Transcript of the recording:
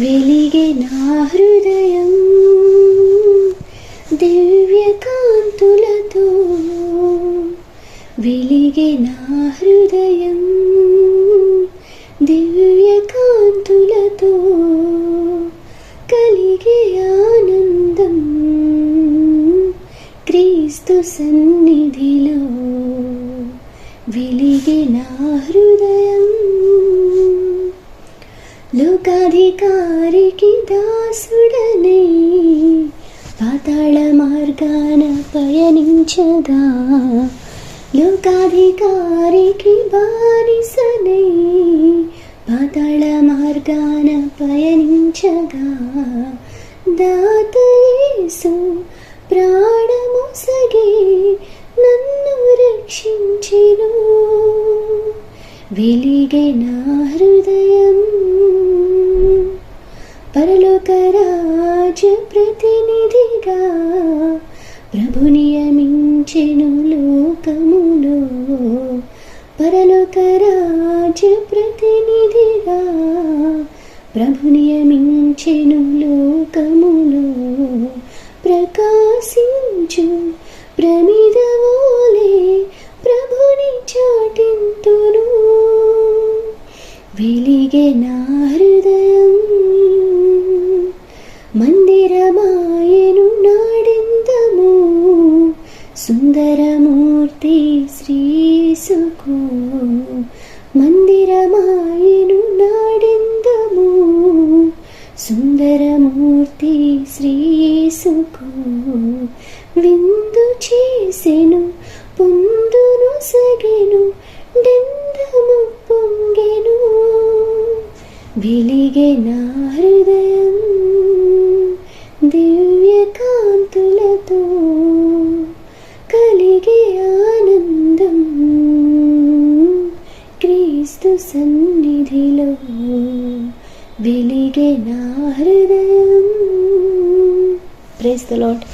వెలిగే నా హృదయం దివ్యకాంతులతో వెలిగే నా హృదయం దివ్యకాంతులతో కలిగే ఆనందం క్రీస్తు సన్నిధిలో వెలిగే నా హృదయం. లోకాధికారికి దాసుడనే. పాతాళ మార్గాన పయనించగా లోకాధికారికి బానిసనే. పాతాళ మార్గాన పయనించగా దాతయేసు ప్రాణము సగే నన్ను రక్షించెను. వెలిగే నా హృదయం పరలోక రాజ ప్రతినిధిగా ప్రభు నియమించెను లోకములో. పరలోక రాజ ప్రతినిధిగా ప్రభు నియమించెను లోకములో. ప్రకాశించు ప్రమిదవోలే ప్రభుని చాటింతును. వెలిగే నారు సుందరమూర్తి శ్రీసుకు మందిరమాయను నాడిందము? సుందరమూర్తి శ్రీసుకు విందు చేసెను పొందును సగెను డెందము పొంగెను. వెలిగే నా హృదయ క్రీస్తు సన్నిధిలో వెలిగే నా హృదయం. ప్రేస్తలోట్